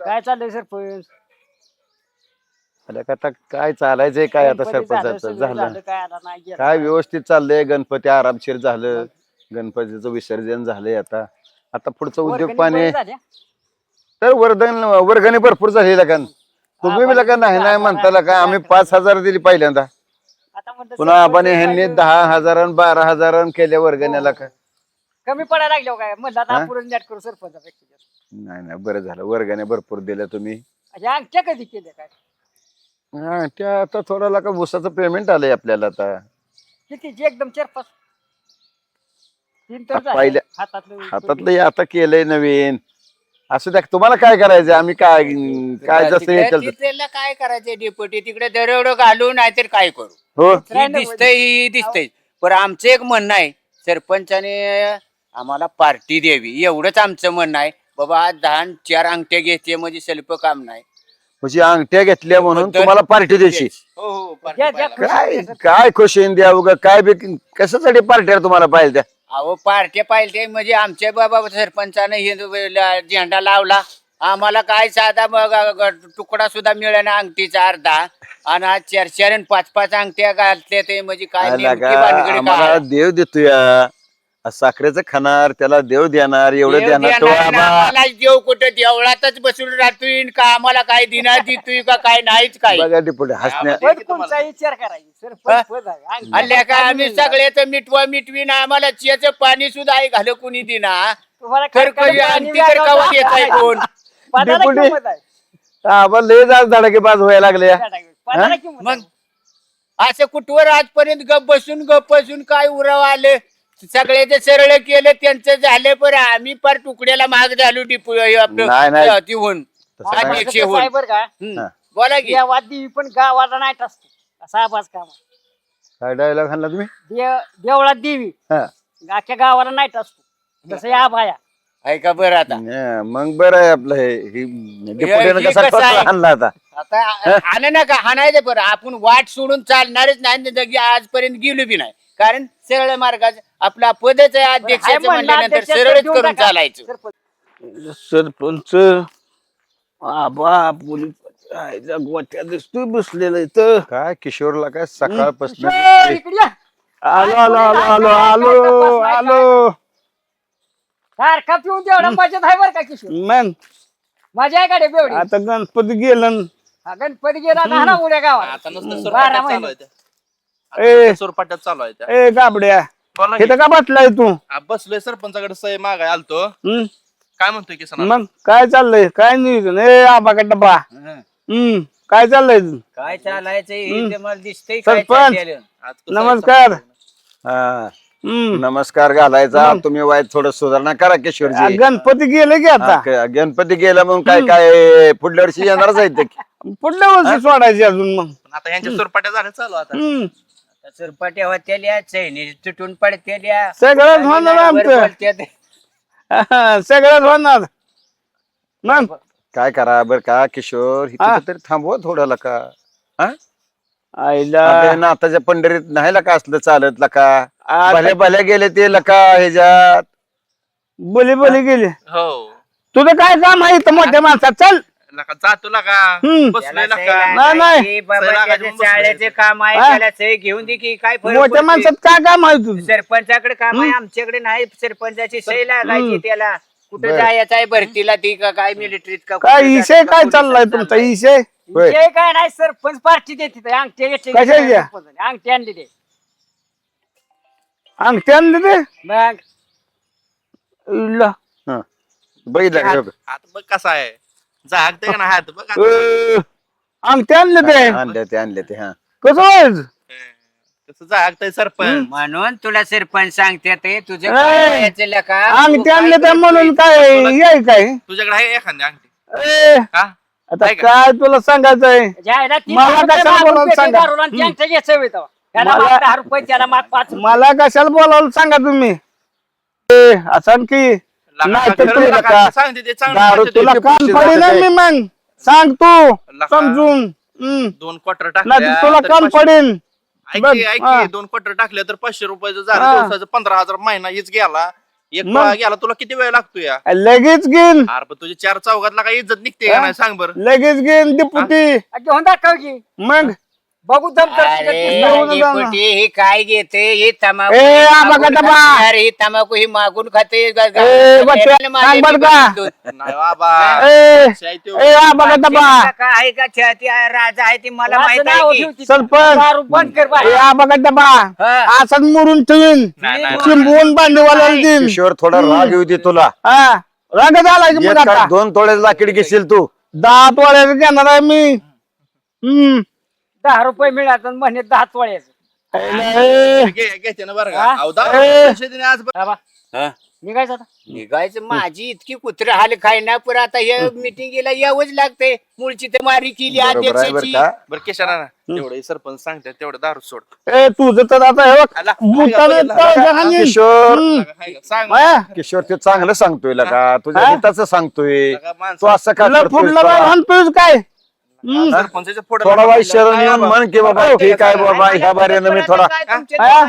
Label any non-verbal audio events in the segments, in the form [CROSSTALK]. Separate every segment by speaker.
Speaker 1: काय चाललंय सरपंच?
Speaker 2: आता काय चालायचंय काय आता
Speaker 1: गणपती झालं,
Speaker 2: सरपंचाचं?
Speaker 1: सगळं
Speaker 2: झालं.
Speaker 1: काय आता नाही गेलं.
Speaker 2: काय व्यवस्थित चाललंय? गणपती आरामशीर झालं. गणपतीचं विसर्जन झालंय आता. आता पुढचं उद्योग पाणी
Speaker 1: झाल्या?
Speaker 2: तर वर्धन वर्गणी भरपूर झालेला का? तुम्ही बी का नाही नाही म्हणताला का? आम्ही पाच हजार दिली पहिल्यांदा.
Speaker 1: आता
Speaker 2: पुन्हा आपण ह्यांनी. दहा हजार बारा हजार केल्या वर्गण्याला का?
Speaker 1: कमी पडायला लागलो काय? म्हणलं आता
Speaker 2: हा?
Speaker 1: आपण नेट करू सरपंचापेक्षा जास्त.
Speaker 2: नाही नाही बरं झालं. वर्गण्या भरपूर दिल्या तुम्ही.
Speaker 1: अशा अंगठ्या कधी केल्या काय?
Speaker 2: हा त्या आता थोडा का उसाचं पेमेंट आलंय आपल्याला आता.
Speaker 1: किती? एकदम चार पाच. तीन तर झाले.
Speaker 2: पहिल्या-
Speaker 1: हातातलं
Speaker 2: हातातलं हे आता केलंय नवीन. असं द्या तुम्हाला काय करायचं आम्ही काय काय जसं हे
Speaker 3: काय करायचं डेपुटी तिकडे दरवडं घालू नाहीतर काय करू?
Speaker 2: हो.
Speaker 3: ही दिसतंय ही दिसतंय. पण आमचं एक म्हणणं आहे सरपंचाने आम्हाला पार्टी द्यावी. एवढंच आमचं म्हणणं आहे. बाबा आज दहा चार अंगठ्या घेते म्हणजे स्वल्प काम नाही.
Speaker 2: म्हणजे अंगठ्या घेतल्या म्हणून तुम्हाला पार्टी द्यायची.
Speaker 3: हो हो party.
Speaker 2: काय काय खुशीन द्या उगा काय बी कशासाठी पार्टी तुम्हाला पाहिजे त्या?
Speaker 3: अहो पार्ट्या पाहिजे म्हणजे आमच्या बाबा सरपंचाने हे झेंडा लावला. आम्हाला काय साधा मग तुकडा सुद्धा मिळेना अंगठीचा अर्धा. आणि आज चार चार आणि पाच पाच अंगठ्या घालते ते. म्हणजे
Speaker 2: आम्हाला
Speaker 3: काय?
Speaker 2: देव देतोय. साखरेचं खाणार त्याला देव देणार एवढं
Speaker 3: देव
Speaker 2: देणार तो
Speaker 3: देणार देव कुठं देवळातच बसून राहतोय का आम्हाला काय दिना देतोय का काय नाहीच काय
Speaker 2: बघा ते पुढे हसण्या
Speaker 1: कोणचा विचार करायचा
Speaker 3: का आम्ही सगळ्याच मिटवा मिटवीन आम्हाला चियाचं पाणी सुद्धा आहे घाल कुणी दिना?
Speaker 1: तुम्हाला
Speaker 3: तर
Speaker 1: काय
Speaker 3: कधी
Speaker 1: करायचं?
Speaker 3: आणि
Speaker 1: आणि
Speaker 3: ती तर
Speaker 1: व्यागावचा
Speaker 3: कवा देत आहे कोण?
Speaker 1: पदाला
Speaker 2: डेपुटी.
Speaker 1: किंमत आहे.
Speaker 2: आम्हाला लय जास्त धडाके बाज व्हायला लागले.
Speaker 1: पदाला किंमत
Speaker 3: मग
Speaker 1: आहे.
Speaker 3: असं कुठवर आजपर्यंत गप बसून गप बसून काय उराव आलं? सगळ्याचे सरळ केलं त्यांचं झालं पण आम्ही पर तुकड्याला माग झालो डिपो
Speaker 2: नाही, नाही.
Speaker 3: ती होऊन
Speaker 2: तसं काय-
Speaker 1: आता
Speaker 3: अध्यक्ष
Speaker 1: कसं
Speaker 3: होऊन.
Speaker 1: आहे बरं का?
Speaker 3: हम्म.
Speaker 2: हा.
Speaker 3: बोला की.
Speaker 1: देवात देवी पण गावाला नाही असतो. असा आवाज काम
Speaker 2: काय डायलॉग आणला तुम्ही?
Speaker 1: देव देवळात देवी.
Speaker 2: हा.
Speaker 1: अख्ख्या गावाला नाही असतो. तसं या भाया
Speaker 3: ऐका बरं आता?
Speaker 2: हा, मग बरं आहे आपलं हे. ही डेपुटीनं
Speaker 3: हे
Speaker 2: कसा
Speaker 3: कसं
Speaker 2: ठोसा
Speaker 3: आहे?
Speaker 2: आणला आता?
Speaker 3: आता हाना नका हाणायचं बरं. आपण वाट सोडून चालणारच नाही. जगी आजपर्यंत गेलो बी नाही. कारण सरळ मार्गात आपला पदच आहे अध्यक्षाचं
Speaker 1: म्हणलं
Speaker 3: म्हणल्यानंतर
Speaker 1: अध्यक्ष
Speaker 3: सरळच करून. चालायचं.
Speaker 1: सरपंच.
Speaker 4: सरपंच आबा पोलीस आईला गोट्या दिसतोय बसलेलं इथं.
Speaker 2: काय किशोरला काय सकाळपासून.
Speaker 4: आलो आलो आलो आलो आलो आलो.
Speaker 1: सारखा पिऊन तेवढा बचत आहे बरं का किशोर?
Speaker 4: मग
Speaker 1: माझ्या आहे बेवडी
Speaker 4: आता गणपती गेलं
Speaker 1: हा, गणपती गेला ना गावात
Speaker 5: आता नुसतं
Speaker 1: बारा महिने.
Speaker 5: आहे.
Speaker 4: ए.
Speaker 5: सुरपाट्यात चालू आहे त्या.
Speaker 4: ए गाबड्या.
Speaker 5: बोला की.
Speaker 4: इथं का बसलाय तू?
Speaker 5: आ, बसलोय सरपंचाकडे सही मागाय आलतो.
Speaker 4: हम्म?
Speaker 5: काय म्हणतोय की सना
Speaker 4: मग काय चाललंय? काय नियोजन? ए आबा का डबा हम्म. काय चाललंय
Speaker 3: काय चालायचं
Speaker 4: हम्म.
Speaker 3: मला दिसतंय
Speaker 4: सरपंच.
Speaker 3: काय
Speaker 5: आहे
Speaker 4: नमस्कार.
Speaker 2: हा.
Speaker 4: हम्म.
Speaker 2: नमस्कार घालायचा. तुम्ही वाईट थोडं सुधारणा करा
Speaker 4: आ,
Speaker 2: किशोरजी
Speaker 4: गणपती गेले की आता?
Speaker 2: हा, क- गणपती गेला मग काय काय पुढल्या वर्षी येणारच आहेत ते.
Speaker 4: पुढल्या वर्षी सोडायची अजून मग.
Speaker 5: पण आता ह्यांच्या सुरपाट्या झाल्या चालू आता.
Speaker 4: हम्म.
Speaker 3: सरपाट्या होत्याल्या चैनी तुटून पडतेल्या
Speaker 4: सगळंच होणार आमचं. [LAUGHS] सगळंच होणार मग?
Speaker 2: काय करा बर का किशोर हे.
Speaker 4: हा.
Speaker 2: कुठंतरी थांबवा थोडं का
Speaker 4: आईला.
Speaker 2: आपल्या नाताच्या पंढरीत नाही लका असलं चालत लका.
Speaker 4: आता
Speaker 2: भल्या भल्या गेले ते लका ह्याच्यात.
Speaker 4: बोली बोली गेली.
Speaker 5: हो.
Speaker 4: तुझं काय काम आहे इथं मोठ्या माणसात? चल.
Speaker 5: लका जातो लका
Speaker 4: हम्म.
Speaker 5: बसलोय लका
Speaker 4: नाही, नाही.
Speaker 3: शाळेचे काम आहे
Speaker 4: हा?
Speaker 3: त्याला सही घेऊन दे की काय फरक
Speaker 4: मोठ्या
Speaker 3: पडतोय?
Speaker 4: माणसात काय काम आहे तुझं
Speaker 3: सरपंचाकडे काम आहे. आमच्याकडे नाही सरपंचाची सही लागायची. त्याला कुठं
Speaker 2: बरं.
Speaker 3: जायचं आहे भरतीला ती का काय मिलिटरीत का
Speaker 4: काय
Speaker 3: कुठं
Speaker 4: इशय
Speaker 3: जायचं का
Speaker 4: काय
Speaker 3: पोलिसात
Speaker 4: चाललाय तुमचा
Speaker 3: चाललाय?
Speaker 4: इशय
Speaker 2: होय.
Speaker 1: जे काय नाही सरपंच पार्टी देते ते अंगठी घेतली? सरपंचाने. अंगठी आणली ते
Speaker 4: अंगठी आणली ते
Speaker 1: मग.
Speaker 2: बघितलं का?
Speaker 5: आता बघ कसा आहे जागते का नाही हात? बघ
Speaker 4: आणली ते.
Speaker 2: आणले ते आणले ते हा.
Speaker 4: कसं व्हायचं
Speaker 5: कसं जागतय सरपंच?
Speaker 3: म्हणून तुला सरपंच सांगते ते तुझं
Speaker 4: ए, आणली ते? म्हणून काय याय काय?
Speaker 5: तुझ्याकडे आहे एखादी अंगठी?
Speaker 4: ए,
Speaker 5: हा?
Speaker 4: आता
Speaker 5: आहे का?
Speaker 4: काय तुला सांगायचंय? मला कशाला बोलावलं सांगा? मला-
Speaker 1: त्याला माग पाच
Speaker 4: मला कशाला बोलावलं सांगा तुम्ही? ए, असं की नाही तर
Speaker 5: ते चांगलं
Speaker 4: दारू. तुला कान
Speaker 2: जातात
Speaker 4: मी मग सांग तू
Speaker 5: लका.
Speaker 4: समजून हम्म.
Speaker 5: दोन क्वार्टर
Speaker 4: नाही
Speaker 5: टाकल्या
Speaker 4: तुला कान पडेन बघ, हा.
Speaker 5: दोन क्वार्टर टाकले तर पाचशे रुपयाचं झालं. दिवसाचं पंधरा हजार महिना हीच गेला एक
Speaker 4: मग?
Speaker 5: गेला तुला किती वेळ लागतो या
Speaker 4: लगेच घेईन
Speaker 5: अरे पण तुझी चार चौघातला काही इज्जत निघते का
Speaker 4: हा?
Speaker 5: नाही सांग बरं
Speaker 4: लगेच घेईन डिपुटी
Speaker 1: घेऊन दाखव की
Speaker 4: मग
Speaker 1: बघू दम करते का
Speaker 3: अरे हे काय घेते हे
Speaker 4: ए,
Speaker 3: हे
Speaker 4: आबा
Speaker 3: मागून? खाते. अरे, ही तंबाखू ही मागून खाते ग- ग-
Speaker 4: ए, बच्चे,
Speaker 3: गॅरेजला माझे
Speaker 4: सांग बरं
Speaker 3: मी
Speaker 4: का?
Speaker 3: बघतो.
Speaker 5: नाही बाबा
Speaker 4: ए
Speaker 5: शाय त्यो.
Speaker 4: ए आ बघा डबा
Speaker 3: बादशाह का आहे का छाती आहे, राजा आहे ती मला माहीत आहे की.
Speaker 1: ठेवती.
Speaker 4: सरपंच
Speaker 1: दारू बंद कर बाहेर.
Speaker 4: ए आ बघा डबा
Speaker 3: हा.
Speaker 4: असं मुरून ठेवीन
Speaker 5: नाही, नाही.
Speaker 4: चिंबवून भांडीवाल्याला देईन
Speaker 2: किशोर थोडा राग येऊ दे तुला
Speaker 4: हा राग झाला की मग
Speaker 2: एक का
Speaker 4: आता
Speaker 2: दोन तोळे लाकीड घेशील तू
Speaker 4: दहा तोळ्याचं घेणार आहे मी हम्म
Speaker 1: दहा रुपये मिळाले महिन्यात दहा तोळ्याचं
Speaker 5: घे- घेते ना बरं का
Speaker 1: हा?
Speaker 5: अहो, दहा
Speaker 4: ए.
Speaker 5: रुपये पैसे दिले आज बरं.
Speaker 1: बाबा
Speaker 3: हा.
Speaker 1: निघायचं आता
Speaker 3: निघायचं माझी इतकी कुत्रे हाल खाय ना पर आता हे मिटिंगला यावंच लागते मुळची तर मारी केली
Speaker 2: बरोबर आहे बरं
Speaker 3: अध्यक्षाची
Speaker 2: का
Speaker 5: बरं केशाला ना तेवढं हे सरपंच सांगतात तेवढं दारू सोड
Speaker 4: ए तुझं तर आता हे बघ
Speaker 5: आला.
Speaker 4: भूताने
Speaker 5: आला.
Speaker 4: तळाच्या हाणीन.
Speaker 2: किशोर
Speaker 4: हम्म.
Speaker 5: हाय का? सांग?
Speaker 2: किशोर ते चांगलं सांगतोय का तुझ्या
Speaker 4: हा?
Speaker 2: हिताचं सांगतोय
Speaker 5: लगा माणसं-
Speaker 2: तू असं का
Speaker 4: तुला
Speaker 2: करतोय
Speaker 4: फुडलं काय.
Speaker 5: सरपंचाच्या पुढं
Speaker 2: थोडा वाईट
Speaker 5: बोलायला.
Speaker 2: शरण येऊन? म्हण की बाबा ठीक आहे बाबा ह्या बाऱ्यानं मी थोडा
Speaker 4: हा?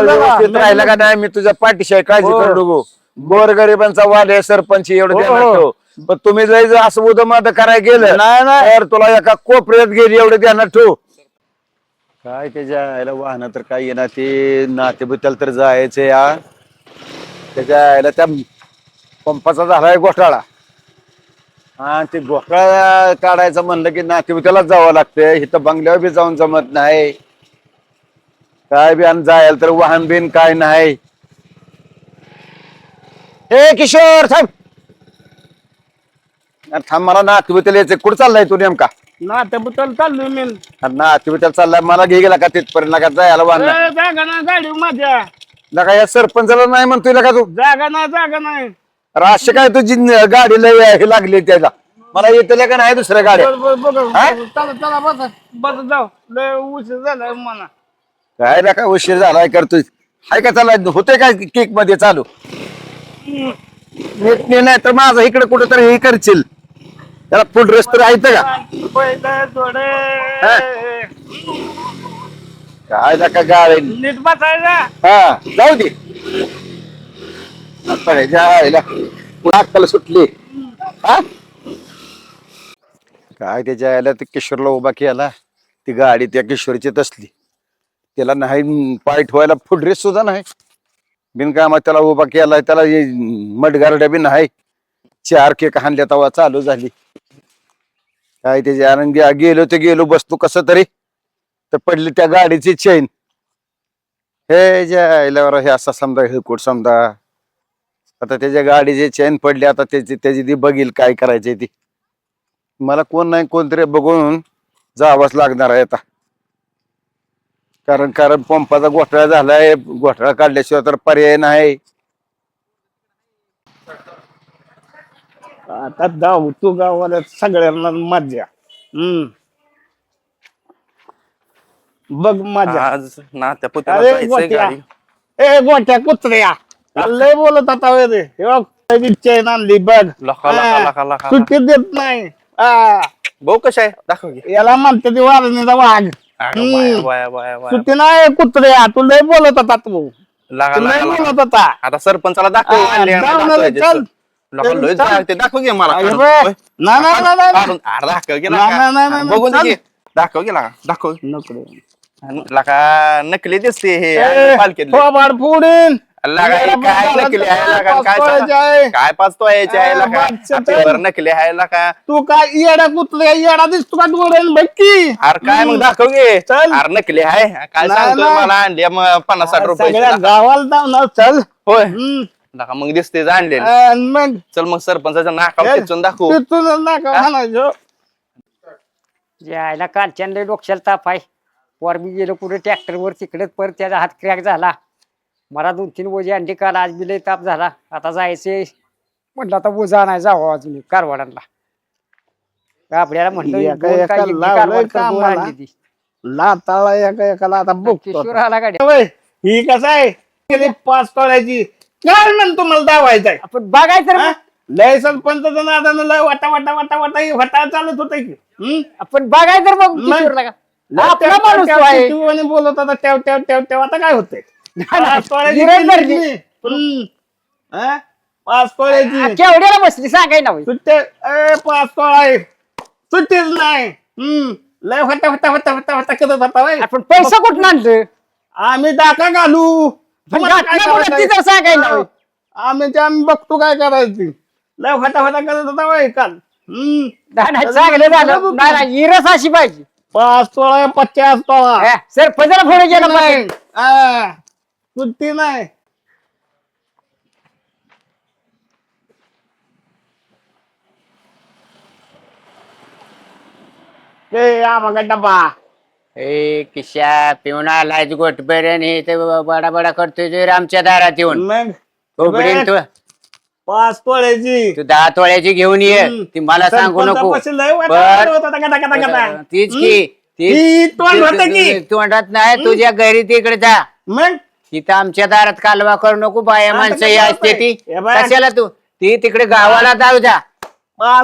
Speaker 2: व्यवस्थित राहिला का नाही? मी तुझ्या पाठीशी आहे, काळजी
Speaker 4: हो.
Speaker 2: करू नको. गोरगरिबांचा वाद आहे सरपंच एवढं
Speaker 4: हो,
Speaker 2: ध्यानात
Speaker 4: हो.
Speaker 2: ठेव पण तुम्ही जर जर असं उदमाद करायला गेलं
Speaker 4: नाही नाही.
Speaker 2: तर तुला एका कोपऱ्यात गेली एवढं ध्यानात ठेव काय त्याच्या आईला वाहन तर काय येणार ते नातेबुत्याला तर जायचं या त्याच्या आईला त्या पंपाचा झालाय घोटाळा. हा ते घोटाळा काढायचं म्हणलं की नातेबुत्यालाच जावं लागतंय. इथं बंगल्यावर बी जाऊन जमत नाही. काय बी आणि जायला तर वाहन बिन काय नाही. हे किशोर थांब. अरे थांब मला नातेबुत्याला यायचं कुठं चाललाय तू नेमका?
Speaker 4: ना ते बुतल चाललोय मी.
Speaker 2: अरे नातेबुत्याला चाललाय. मला घे गेला का तिथपर्यंत? का जायला वाहन. नाही.
Speaker 4: ए, जागा नाही गाडी माझ्या.
Speaker 2: नका या सरपंचाला नाही म्हणतोय का तू.
Speaker 4: जागा नाही जागा नाही.
Speaker 2: अरे अशी काय तुझी न- गाडी लय हे लागली त्याला? मला येते का नाही दुसऱ्या गाड्या? हा?
Speaker 4: चला बस बस जाऊ. लय उशीर मला
Speaker 2: काय रे काय उशीर झालाय करतोय हाय का चालला होते काय केकमध्ये चालू? नीट नाही तर माझं इकडे कुठं तरी हे करशील. त्याला फुल रस तर आहे का?
Speaker 4: पहिलं थोडे.
Speaker 2: हा? काय नका गाडी?
Speaker 4: नीट बसायचा.
Speaker 2: हा जाऊ दे. पुन्हा अक्कल सुटली हा काय त्याच्या आयला ते किशोरला उभा केला. ती गाडी त्या किशोरची तसली. त्याला नाही पाय ठेवायला फुटरेस सुद्धा नाही. बिनकामात त्याला उभा केला त्याला मडगारड्या बी नाही. चार केक हाणल्या तवा चालू झाली. काय त्याच्या आनंदी गेलो ते गेलो बसतो कस तरी. तर पडली त्या गाडीची चेन हे जे आयल्यावर हे असा समजा हे कुठ समजा. आता त्याच्या गाडीची चेन पडली आता त्याची त्याची ती बघील काय करायची ती. मला कोण नाही कोणतरी बघून जावंच लागणार आहे आता. कारण कारण पंपाचा घोटाळा झालाय घोटाळा काढल्याशिवाय तर पर्याय नाही.
Speaker 4: आता जाऊ तू गावाला सगळ्यांना मजा हम्म. बघ मजा
Speaker 5: आज नात्या पुत्याला
Speaker 4: अरे
Speaker 5: जायचंय
Speaker 4: गोट्या.
Speaker 5: गाडी.
Speaker 4: ए गोट्या कुत्र्या. लय बोलत आता होय रे हे बघ चेन आणली बघ हा. सुट्टी देत नाही हा.
Speaker 5: भाऊ कशा आहे दाखव की
Speaker 4: याला म्हणते ती वारणीचा वाघ
Speaker 5: अगं
Speaker 4: हम्म.
Speaker 5: बाया, बाया, बाया, बाया.
Speaker 4: सुट्टी नाही कुत्र्या तू लय बोलत होता तू
Speaker 5: लागा,
Speaker 4: तू लय
Speaker 5: लागा, लागा.
Speaker 4: बोलत होता
Speaker 5: आता सरपंचाला दाखव
Speaker 4: हा,
Speaker 5: आणले,
Speaker 4: जाऊ ना,
Speaker 5: दाखवायचे.
Speaker 4: चल.
Speaker 5: लय
Speaker 4: चल.
Speaker 5: जाग ते दाखव घे मला
Speaker 4: अरे. बे. ना ना ना ना ना.
Speaker 5: काढून. अरे दाखव घे
Speaker 4: नाही, नाही,
Speaker 5: बघून
Speaker 4: चल.
Speaker 5: घे दाखव घे लागा दाखव
Speaker 4: नको रे.
Speaker 5: लका नकली दिसते हे.
Speaker 4: थोबाड फोडीन
Speaker 5: हे काय नकली काय सांगा? काय तो आपल्यावर नकली
Speaker 4: काय येडा कुत्र्या येडा दिसतो का
Speaker 5: अरे काय मग दाखव घे
Speaker 4: चल.
Speaker 5: अरे नकली आहे. काय
Speaker 4: नाही,
Speaker 5: सांगतो
Speaker 4: नाही.
Speaker 5: मला? आणली मग पन्नास साठ
Speaker 4: सगळ्या
Speaker 5: रुपये
Speaker 4: गावाला जाऊ ना. चल.
Speaker 5: होय.
Speaker 4: हम्म.
Speaker 5: लागा मग दिसते आणलेली
Speaker 4: आणि मग?
Speaker 5: चल मग सरपंचाच्या नाकावर
Speaker 4: चल.
Speaker 5: खेचून दाखवू.
Speaker 4: तिथून नाका हाणायचं.
Speaker 1: यायला कालच्या लय डोक्याला ताप आहे. वर मी गेलो कुठे? ट्रॅक्टरवर तिकडेच परत त्याचा हात क्रॅक झाला. मला दोन तीन ओझे अंडी काल आज बी लय ताप झाला आता जायचे म्हटलं आता ओझा नाही जावं अजून कारवाडांना आपल्याला म्हटलं
Speaker 4: एका-
Speaker 1: दोन
Speaker 4: एका
Speaker 1: काय एकटी
Speaker 4: लावलंय
Speaker 1: कारवाड तर दोन
Speaker 4: कामाला.
Speaker 1: आणली ती.
Speaker 4: लाताळा एका एकाला आता बघतो
Speaker 1: किशोर आला गाड्या
Speaker 4: होय, ही कसं आहे गेली पाच तोळ्याची काय म्हण तुम्हाला दावायचंय
Speaker 1: आपण बघायचं रे.
Speaker 4: हा? लय वाटा वाटा वाटा वाटा हे वाटा चालत होत की हम्म?
Speaker 1: आपण बघाय तर बघ
Speaker 4: मग-
Speaker 1: किशोरला का
Speaker 4: लय
Speaker 1: आपला माणूस तो आहे.
Speaker 4: बोलत होता ट्याव ट्याव ट्याव आता काय होतंय पाच तोळ्याची
Speaker 1: गिऱ्हाईक.
Speaker 4: मी. हा? पाच तोळ्याची
Speaker 1: केवढ्याला बसली सांगाय ना होय.
Speaker 4: सुट्टे ए पाच तोळा आहे सुट्टीच नाही. हम्म. लय होता होता होता होता होता करत होता बाई.
Speaker 1: आपण पैसा कुठून आणलं?
Speaker 4: आम्ही डाका घालू. तुम्हाला काय
Speaker 1: घातला कुठं तर.
Speaker 4: आम्ही ते आम्ही बघतो काय करायचं. लय होता होता करत होता बाई काल. हम्म.
Speaker 1: नाही, नाही, चांगलं झालं. नाही नाही इरस अशी पाहिजे.
Speaker 4: पाच तोळा पचास तोळा
Speaker 1: हा, सरपंचाला
Speaker 4: नाही
Speaker 1: पाहिजे.
Speaker 4: हा. सुट्टी नाही. ए
Speaker 3: ए किशा पिऊन आलाय गोटबेऱ्यान. हे ते बडा बडा करतोय जे आमच्या दारात येऊन.
Speaker 4: मग?
Speaker 3: तू
Speaker 4: पाच तोळ्याची.
Speaker 3: तू दहा तोळ्याची घेऊन ये.
Speaker 4: हम्म.
Speaker 3: ती मला सांगू नको. बर.
Speaker 4: गटा, गटा, गटा.
Speaker 3: तीच. की.
Speaker 4: ती तोंड होतं की?
Speaker 3: ती- तोंडात नाही. तुझ्या घरी तिकडे जा.
Speaker 4: मग?
Speaker 3: तिथं आमच्या दारात कालवा करू नको बाया माणसं ही असते ती.
Speaker 4: हे बाय.
Speaker 3: कशाला तू? ती तिकडे गावाला जाऊ जा.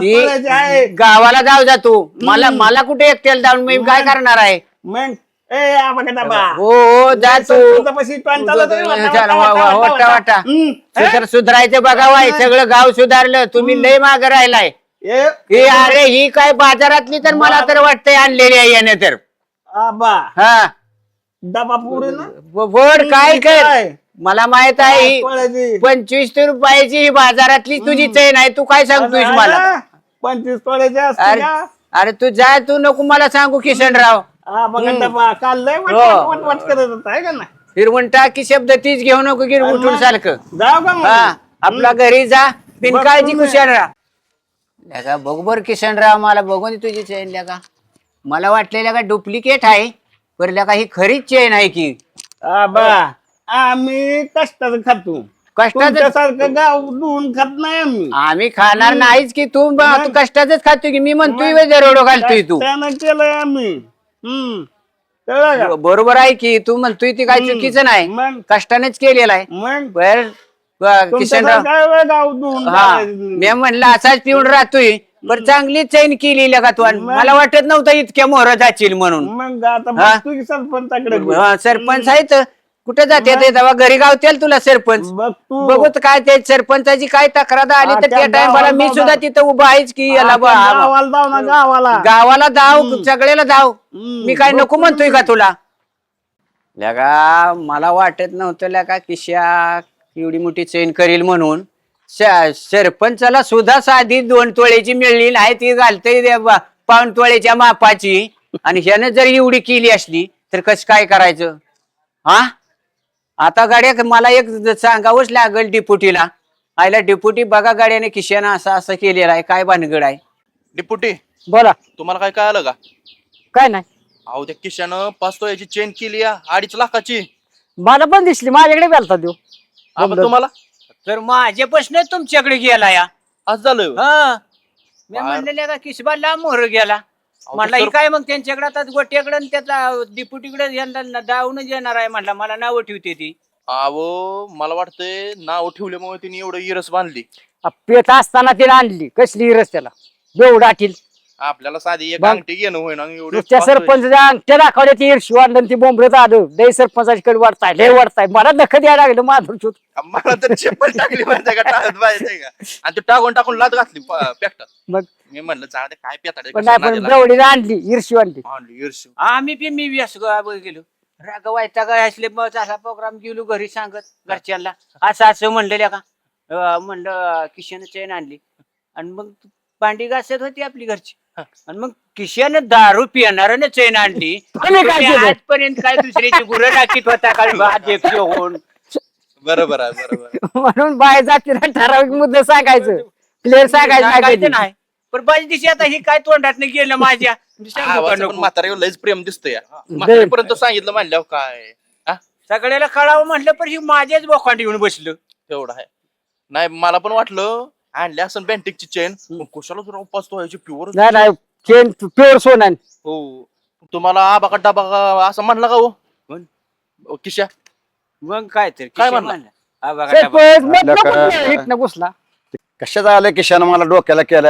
Speaker 3: ती
Speaker 4: आहे
Speaker 3: गावाला जाऊ जा तू. मला मला कुठे एकट्याला जाऊन मी काय करणार आहे?
Speaker 4: मग ए आम्हाला डबा
Speaker 3: हो हो जा तू.
Speaker 4: सरपंचापाशी तोंड चालत होतं, वाटा,
Speaker 3: चला,
Speaker 4: वाटा,
Speaker 3: वा- वा-
Speaker 4: वाटा,
Speaker 3: वाटा. वाटा.
Speaker 4: हम्म.
Speaker 3: सुधार सुधारायचं बघा वाय सगळं गाव सुधारलं. तुम्ही लय माग राहिलाय.
Speaker 4: ए,
Speaker 3: हे अरे ही काय बाजारातली तर मला तर वाटतंय आणलेली आहे याने तर.
Speaker 4: आबा.
Speaker 3: हा.
Speaker 4: डबा पुढे ना?
Speaker 3: व- वर काय कर?
Speaker 4: काय?
Speaker 3: मला माहीत आहे ही. पंचवीस रुपयाची ही बाजारातली तुझी चैन आहे तू काय सांगतोय मला?
Speaker 4: पंचवीस असते
Speaker 3: अरे
Speaker 4: का?
Speaker 3: अरे तू जा तू नको मला सांगू किशनराव.
Speaker 4: हा बघा डबा काल लय वाट
Speaker 3: हो.
Speaker 4: वाट वाट करत होता आहे का ना
Speaker 3: हिरवण टाकी शब्द तीच घेऊ नको की उठून सारखं.
Speaker 4: जाऊ का मग?
Speaker 3: हा आपला घरी जा बिनकाळजी
Speaker 4: बघ तुम्ही.
Speaker 3: कुशनराव. लगा बघ बर किशनराव मला बघून तुझी चेन लगा मला वाटलेल्या का डुप्लिकेट आहे. पर लगा ही खरीच चेन आहे की?
Speaker 4: आबा आम्ही कष्टाचं खातो.
Speaker 3: कष्टाचं?
Speaker 4: तुमच्यासारखं गाव धुवून खात नाही आम्ही.
Speaker 3: आम्ही खाणार नाहीच की तू ब- तू कष्टाचंच खातोय की मी म्हणतोय दरोडो घालतोय तू.
Speaker 4: त्यानं केलंय आम्ही. हम्म. कळलं का?
Speaker 3: बरोबर आहे की तू म्हणतोय ती काय चुकीचं नाही.
Speaker 4: मग?
Speaker 3: कष्टानेच केलेलं आहे.
Speaker 4: मग?
Speaker 3: बर ब- किशनराव
Speaker 4: गाव धुवून
Speaker 3: हा.
Speaker 4: खायचं.
Speaker 3: मी म्हणलं असाच पिऊन राहतोय. पण चांगली चैन केली लगा तू? आणि मला वाटत नव्हतं इतक्या मोहर जातील म्हणून.
Speaker 4: मग आता
Speaker 3: हा?
Speaker 4: बघ तू की सरपंचाकडे
Speaker 3: हा, सरपंच आहेत. कुठे जाते ते? तेव्हा घरी गावतील तुला सरपंच.
Speaker 4: बघ तू.
Speaker 3: बघत काय ते सरपंचाची काय तक्रार आली तर
Speaker 4: त्या गावाला
Speaker 3: मी सुद्धा. तिथं उभा आहेच की याला बा- हा-
Speaker 4: गावाला जाऊ ना गावाला.
Speaker 3: गावाला धाव सगळ्याला धाव
Speaker 4: हम्म,
Speaker 3: मी काय नको म्हणतोय का तुला? लगा मला वाटत नव्हतं लगा किशा एवढी मोठी चैन करील म्हणून. श- सरपंचाला सुद्धा साधी दोन तोळ्याची मिळली नाही ती घालते पाऊण तोळ्याच्या मापाची. आणि ह्यानं जर एवढी केली असली तर कस काय करायचं? हा? आता गाड्या मला एक ज- सांगावंच लागल डिपुटीला. आयला डिपुटी बघा गाड्याने किशानं असं असं केलेलं आहे काय भानगड आहे.
Speaker 5: डिपुटी
Speaker 1: बोला.
Speaker 5: तुम्हाला काय कळालं का?
Speaker 1: काय नाही.
Speaker 5: अहो त्या किशानं पाच तोळ्याची चेन केली या अडीच लाखाची.
Speaker 1: मला पण दिसली माझ्याकडे बेलता देऊ
Speaker 5: आपण तुम्हाला?
Speaker 3: तर माझे प्रश्न तुमच्याकडे गेला या.
Speaker 5: आज झालं
Speaker 3: हा. मी
Speaker 5: बार.
Speaker 3: म्हणलेल्या का किसबा लांब मोहर गेला. ही
Speaker 5: सर-
Speaker 3: काय मग त्यांच्याकडे आता गोट्याकडे आणि त्याचा डिपुटीकडे यंदा दावूनच येणार आहे म्हणला. मला नावं ठेवते ती.
Speaker 5: अहो मला वाटतंय नाव ठेवल्यामुळे तिने एवढं इरस बांधली.
Speaker 1: पेट असताना तिने आणली. कसली इरस त्याला? एवढा आटील
Speaker 5: आपल्याला साधी एक
Speaker 1: बघ.
Speaker 5: अंगठी घेणं होईना आणि एवढे
Speaker 1: नुसत्या
Speaker 5: पाच तोळे-
Speaker 1: सरपंचाच्या अंगठ्या दाखवल्या ती ईर्षी वाढलं आणि ती बोंबलत आलं लय सरपंचाची कडे वाढताय लय वाढताय मला दखत यायला लागलं माधुर चोत
Speaker 5: मला तर चप्पल टाकली माहितीये का टाळत माहितीये का? आणि ते टाकून टाकून लात घातली पेकटात
Speaker 1: मग?
Speaker 5: मी म्हणलं जाऊ दे काय पेताडे
Speaker 1: पण नाही पण जवळीने आणली ईर्षी आणली
Speaker 5: ईर्ष्य.
Speaker 3: आम्ही बी मी बी असं ग- गेलो. राग व्हायचा काय असले मग असा प्रोग्राम गेलो घरी सांगत घरच्यांना. असं असं म्हणलेल्या का? अं, म्हणलं किशन चेन आणली. आणि मग भांडी घासत होती आपली घरची. आणि मग किशन दारू पिणारने चेन आणली
Speaker 1: काय केलं?
Speaker 3: आजपर्यंत काय दुसऱ्याची गुरं टाकीत होता अध्यक्ष होऊन
Speaker 5: बरोबर आहे बरोबर आहे.
Speaker 1: म्हणून बाय जातीला ठराविक मुद्दे सांगायचं. क्लिअर सांगायचं नाही.
Speaker 3: पण बाजी दिवशी आता ही काय तोंडात गेलं माझ्या? मी सांगू का
Speaker 5: आवाज पण
Speaker 3: नको?
Speaker 5: म्हाताऱ्यावर लयच प्रेम दिसतंय. या. म्हाताऱ्यापर्यंत सांगितलं म्हणल्यावर काय? हा?
Speaker 3: सगळ्याला कळावं म्हटलं पण ही माझ्याच बोखांड येऊन बसलं.
Speaker 5: तेवढं आहे. नाही मला पण वाटलं आणली असं बँटिकची चेन कुशाला तुला उपास तो ह्याची प्युअर
Speaker 1: नाही नाही चेन प्युअर सोनं
Speaker 5: हो. तुम्हाला आबा का डाबा का असं म्हणला का हो? ओ, किशा?
Speaker 3: मग काय तर
Speaker 5: काय
Speaker 3: किशन
Speaker 5: म्हणला?
Speaker 1: घुसला.
Speaker 2: कशाचं आलं किशानं? मला डोक्याला
Speaker 1: काय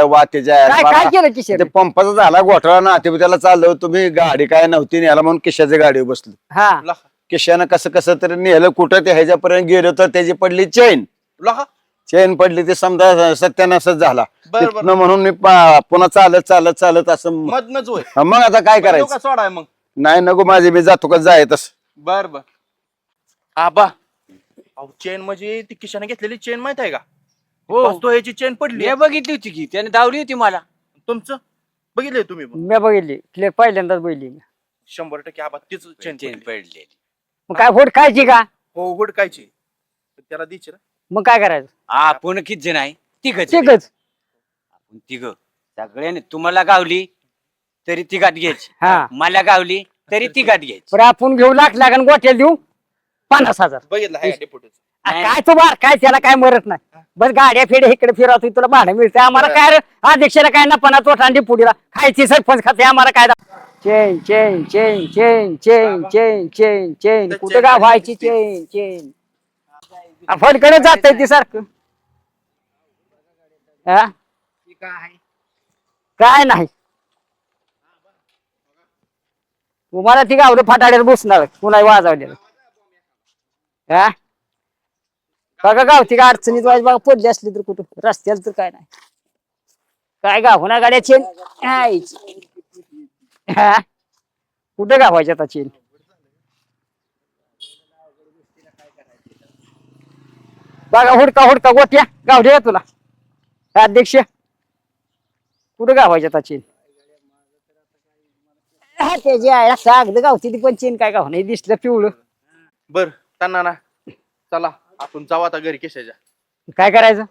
Speaker 1: काय केलं किशोर
Speaker 2: ते पंपाचा झाला घोटाळा ना ते त्याला चाललं तुम्ही गाडी काय नव्हती न्यायला म्हणून किशाच्या गाडीवर बसलो.
Speaker 1: हा.
Speaker 2: किशानं कसं कसं तरी नेलं कुठं ते ह्याच्यापर्यंत गेलो तर त्याची पडली चेन चेन पडली ते समजा सत्यानाशच झाला.
Speaker 5: बर, बर.
Speaker 2: तिथनं म्हणून मी पा- पुन्हा चालत चालत चालत असं
Speaker 5: मधनच होय.
Speaker 2: हा, मग आता काय करायचं?
Speaker 5: का सोडाय मग?
Speaker 2: नाही नको माझे मी जातो का जाय तस.
Speaker 5: बर बर. आबा. अहो चेन म्हणजे ती किशाने घेतलेली चेन माहीत आहे का?
Speaker 6: हो.
Speaker 5: तो ह्याची चेन पडली.
Speaker 6: मी बघितली होती की त्याने दावली होती मला.
Speaker 5: तुमचं? बघितलंय तुम्ही पण
Speaker 1: मी बघितली. क्लिअर पहिल्यांदाच बघितली मी.
Speaker 5: शंभर टक्के आबा तीच चेन
Speaker 6: चेन पडलेली.
Speaker 1: मग काय होड खायची का?
Speaker 5: हो हुडकायची. त्याला द्यायची ना.
Speaker 1: मग काय करायचं?
Speaker 6: आपण किती जण आहे? तिघच
Speaker 1: तिघच.
Speaker 6: आपण तिघ. सगळ्याने तुम्हाला गावली तरी तिघात घ्यायची.
Speaker 1: हा.
Speaker 6: मला गावली तरी तिघात घ्यायची.
Speaker 1: बरं आपण घेऊ लाख लाख गोट्याला देऊ? पन्नास हजार.
Speaker 5: बघितलं हाय डेपुटीच
Speaker 1: आ,
Speaker 6: नाही.
Speaker 1: काय तू बार काय त्याला काय मरत नाही. बस गाड्या फेडे इकडे फिरवतो तुला भाडं मिळते आम्हाला काय रे, अध्यक्षाला काय ना पन्नास तोटांडी पुढीला. खायची सरपंच खाते आम्हाला काय chain chain chain chain chain chain chain chain कुठं
Speaker 5: मध्ये
Speaker 1: व्हायची. Chain chain. फडकडे जात ती सारखं. हा? काय नाही. तुम्हाला ती गावलं फाटाड्यात बसणार कुणा वाजवलेलं. हा? बघा गावती का अडचणीत वाज बघा पडली असली तर कुठं रस्त्याला तर काय नाही. काय गाव ना गाड्या चेन. हा? कुठं गावायची आता चेन? बघा हुडका हुडका गोट्या गावडे का तुला. अध्यक्ष कुठं गावायची आता चेन हा, त्याची आहे सांगलं गावती ती पण चेन काय गाव नाही दिसलं पिवळं.
Speaker 5: बर त्यांना ना चला आपण जाऊ आता घरी केशाच्या
Speaker 1: काय करायचं?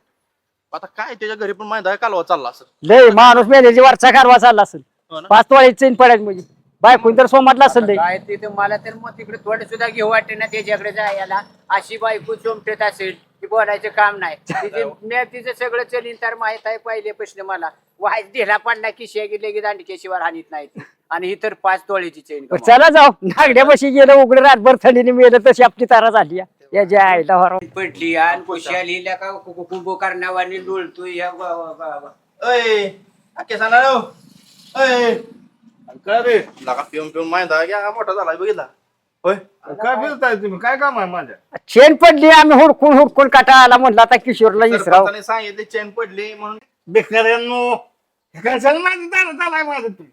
Speaker 5: आता काय त्याच्या घरी पण माहीत आहे कालवा चालला असं
Speaker 1: लय माणूस मेल्याची वरचा कारवा चालला असेल.
Speaker 5: हो ना?
Speaker 1: पाच तोळ्याची चेन पडायची म्हणजे. बायकून तर सोमटला असेल
Speaker 3: काय तिथं मला तर मग तिकडे थोडे सुद्धा घेऊ वाटते ना त्याच्याकडे जायला अशी बायको चोमटेत असेल की बोलायचं काम नाही तिचे मी तिचं सगळं चलीन तर माहीत आहे पहिले प्रश्न मला वाय ढिला पडला की शे गेले की दांडकेशिवार हानीत नाही ती आणि ही तर पाच तोळीची चेन
Speaker 1: चला जाऊ नागड्यापाशी गेलं उघडं रातभर थंडीने मेलं तशी आपली तारा झाली आहे. याच्या आईला हरव.
Speaker 3: पडली आणि खुशाली का कुंभो करण्यावानी लोळतोय या वा- वा- वा- वा.
Speaker 5: अय हो. अय
Speaker 4: काय रे?
Speaker 5: लगा पिऊन पिऊन माहीत आहे की? हा मोठा झाला बघितला. होय?
Speaker 4: काय फिरताय तुम्ही? काय काम आहे माझ्या?
Speaker 1: चेन पडली आम्ही हुडकून हुडकून काटा आला म्हणलं आता किशोरला इसराव.
Speaker 5: सरपंचाने सांगितले चेन पडली म्हणून.
Speaker 4: हे काय सांग माझं माझं तू.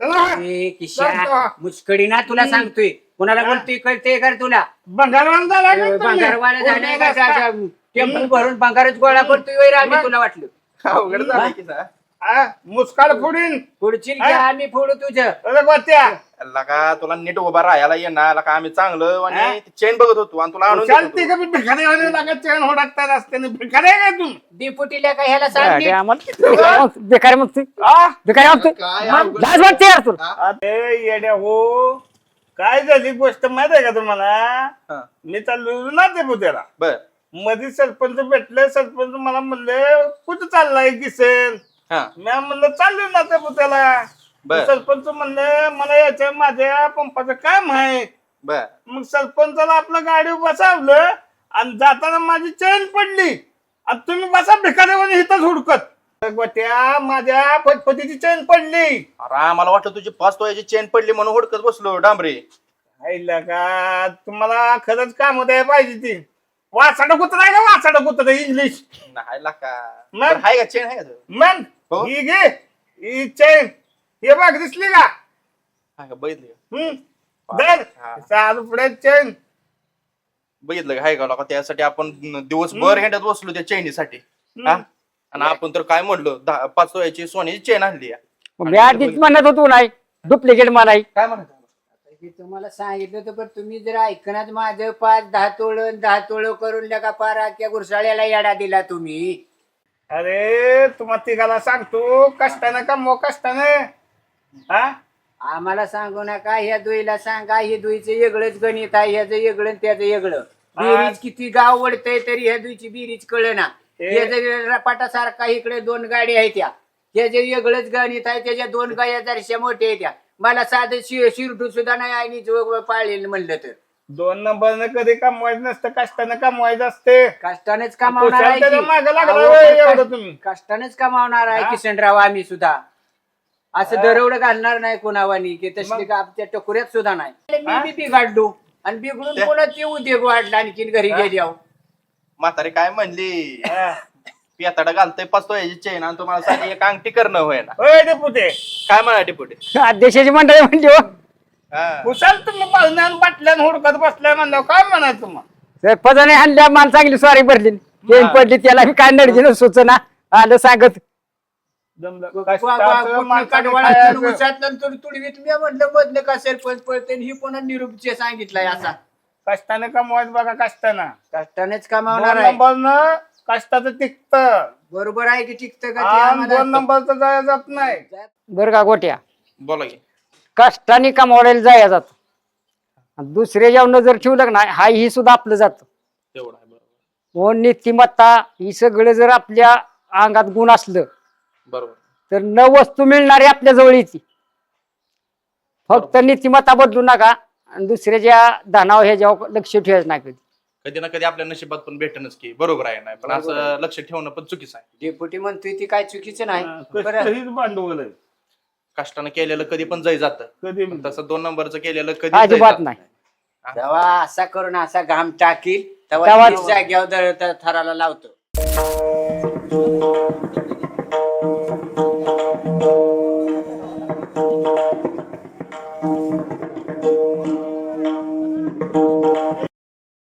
Speaker 4: चला.
Speaker 3: ए,
Speaker 4: जातो.
Speaker 3: किशा मुचकडी ना तुला सांगतोय. कोणाला बोलतोय कळते कर तुला?
Speaker 4: बंगालवान झालाय का तुम्ही?
Speaker 3: बंगारवाला झालाय का
Speaker 4: कोणत्या
Speaker 3: का-
Speaker 4: रस्ता?
Speaker 3: टेम्पल भरून बंगारच गोळा करतोय वैर आम्ही तुला वाटलं.
Speaker 5: अवघड झालं की सा.
Speaker 4: हा, मुस्काड फोडीन.
Speaker 3: पुढची घ्या आम्ही फोडू तुझं?
Speaker 4: अरे गोत्या
Speaker 5: लगा तुला नीट उभा राहायला येणार लका आम्ही चांगलं
Speaker 4: हा?
Speaker 5: आणि चेन बघत होतो आणि तुला आणून देत
Speaker 4: चालते. का मी भिकारी वाले लागत चेन होडकता रस्त्याने भिकारी आहे का तू?
Speaker 3: डिपुटीला का ह्याला सांग नीट.
Speaker 1: आम्हाला बेकार मग तू
Speaker 4: आ?
Speaker 1: बेकार तू
Speaker 5: काय अवघड
Speaker 1: लाज वाटते यार तुला.
Speaker 4: अरे येड्या हो काय झाली गोष्ट माहीत आहे का तुम्हाला?
Speaker 5: हा.
Speaker 4: मी चाललो ना ते पुत्याला
Speaker 5: बर.
Speaker 4: मध्ये सरपंच भेटले सरपंच मला म्हणले कुठं चाललाय किसन?
Speaker 5: हा.
Speaker 4: मी म्हणलं चाललो ना ते पुत्याला
Speaker 5: बर.
Speaker 4: सरपंच म्हणले मला याच्या माझ्या पंपाचं काम आहे.
Speaker 5: बर.
Speaker 4: मग सरपंचाला आपलं गाडी बसावलं आणि जाताना माझी चेन पडली. आणि तुम्ही बसा भिकाऱ्यावर इथंच हुडकत. गोट्या माझ्या फटफटीची चेन पडली.
Speaker 5: अरे आम्हाला वाटलं तुझी पाच तोळ्याची चेन पडली म्हणून हुडकत बसलो डांबरे.
Speaker 4: आईला का तुम्हाला खरंच काम द्यायला पाहिजे ती. वासाड कुत्र आहे का? वासाड कुत्र इंग्लिश?
Speaker 5: नाही लका.
Speaker 4: मग?
Speaker 5: बरं, हाय का? चेन आहे का तुझं?
Speaker 4: मग
Speaker 5: हो.
Speaker 4: ही घे. ही चेन हे बघ दिसली का?
Speaker 5: हाय का बघितलं. का?
Speaker 4: हम्म दर
Speaker 5: हा.
Speaker 4: सहा रुपये चेन
Speaker 5: बघितलं का? हाय का लका? त्यासाठी आपण दिवसभर हेंड्यात बसलो त्या चेनीसाठी हा? आणि आपण तर काय म्हणलो? दहा पाच तोळ्याची सोन्याची चेन आणली आहे.
Speaker 1: मग मी आधीच म्हणत होतो नाही. डुप्लिकेट माराय
Speaker 5: काय म्हणत
Speaker 3: हे तुम्हाला सांगितलं होतं पण तुम्ही जर ऐकण्यात माझं पाच दहा तोळ दहा तोळ करून लगा पार अख्ख्या गुरसाळ्याला येडा दिला तुम्ही.
Speaker 4: अरे तुम्हाला तिघाला सांगतो कष्टानं का मो कष्टानं. हा?
Speaker 3: आम्हाला सांगू नका ह्या दुईला सांगा हे दुईचं वेगळंच गणित आहे ह्याचं वेगळं आणि त्याचं वेगळं बिरीज किती गाव वडतय तरी ह्या दुईची बिरीज कळ ना
Speaker 4: हे-
Speaker 3: ह्याचं रपाटासारखा इकडे दोन गाडी आहेत त्या. त्याचे वेगळंच गणित आहे त्याच्या दोन गाया जरशा मोठ्या आहेत त्या. मला साधं शि शिरडू सुद्धा नाही आणि जो पाळलेलं म्हणलं तर.
Speaker 4: दोन नंबरनं कधी कमवायचं नसतं कष्टानं कमवायचं असते
Speaker 3: कष्टानेच कमावणार
Speaker 4: कुशाल
Speaker 3: आहे
Speaker 4: त्याच्या
Speaker 3: की.
Speaker 4: मागं लागला
Speaker 3: अहो,
Speaker 4: होय
Speaker 3: पण
Speaker 4: एवढं
Speaker 3: कष्ट-
Speaker 4: तुम्ही.
Speaker 3: कष्टानेच कमावणार आहे
Speaker 4: हा?
Speaker 3: किशनराव आम्ही सुद्धा असं
Speaker 4: हा.
Speaker 3: दरवड घालणार नाही कोणावानी की
Speaker 4: मग?
Speaker 3: का आमच्या टकोऱ्यात सुद्धा नाही
Speaker 4: हा?
Speaker 3: मी बी बिघाडलो आणि बिघडून
Speaker 5: ते
Speaker 3: उद्योग वाढला आणखीन घरी
Speaker 4: हा?
Speaker 3: गेली आहो
Speaker 5: म्हातारी काय म्हणली
Speaker 4: हा.
Speaker 5: पियाताडा घालतोय पाच तोळ्याची चेन आणि तुम्हाला साधी एक अंगठी करणं होय ना
Speaker 4: होय
Speaker 5: काय म्हणा डिपुटी
Speaker 1: अध्यक्षाची मंडळी म्हणली हो
Speaker 5: हा
Speaker 4: कुशाल तुम्ही पाहुण्यान बाटल्यान हुडकत बसलाय म्हणल्यावर काय म्हणायचं मग?
Speaker 1: सरपंचाने हाणल्या मान चांगली स्वारी भरली.
Speaker 4: हा.
Speaker 1: पडली त्याला बी काय नडगी सुचना. आलं सांगत.
Speaker 3: मी म्हणलं बदले का सरपंच पळते? आणि ही पुन्हा निरूपचे सांगितलंय असा.
Speaker 4: कष्टाने कमवायचं बघा कष्टानं.
Speaker 3: कष्टानेच कमावणार
Speaker 4: दोन
Speaker 3: आहे.
Speaker 4: नंबरनं कष्टाचं टिकत.
Speaker 3: बरोबर आहे की टिकतं का ते आम्हाला-
Speaker 4: दोन नंबरचं जाया जात नाही.
Speaker 1: बरं का गोट्या?
Speaker 5: बोला की.
Speaker 1: कष्टाने कमावलेलं जाया जात. दुसरे जेवण जर ठेवलं ना हा ही सुद्धा आपलं जात.
Speaker 5: तेवढं आहे बरोबर.
Speaker 1: हो नीतिमत्ता ही सगळं जर आपल्या अंगात गुण असलं
Speaker 5: बरोबर.
Speaker 1: तर न वस्तू मिळणारी आपल्या जवळ येते. फक्त नीतिमत्ता बदलू नका आणि दुसऱ्याच्या धनावर ह्याच्यावर लक्ष ठेवायचं नाही कधी.
Speaker 5: कधी ना कधी आपल्या नशिबात पण भेटणच की बरोबर आहे नाही पण
Speaker 3: बरोबर
Speaker 5: असं लक्ष ठेवणं पण चुकीचं आहे.
Speaker 3: डेप्युटी म्हणतोय ती काय चुकीचं नाही बरं.
Speaker 4: भांडवल आहे.
Speaker 5: कष्टानं केलेलं कधी पण जाई जात.
Speaker 4: कधी
Speaker 5: तसं दोन नंबरचं केलेलं कधी
Speaker 1: अजिबात नाही.
Speaker 3: तेव्हा असा करून असा घाम टाकील
Speaker 1: तेव्हा
Speaker 3: जाग्यावर थराला लावतो.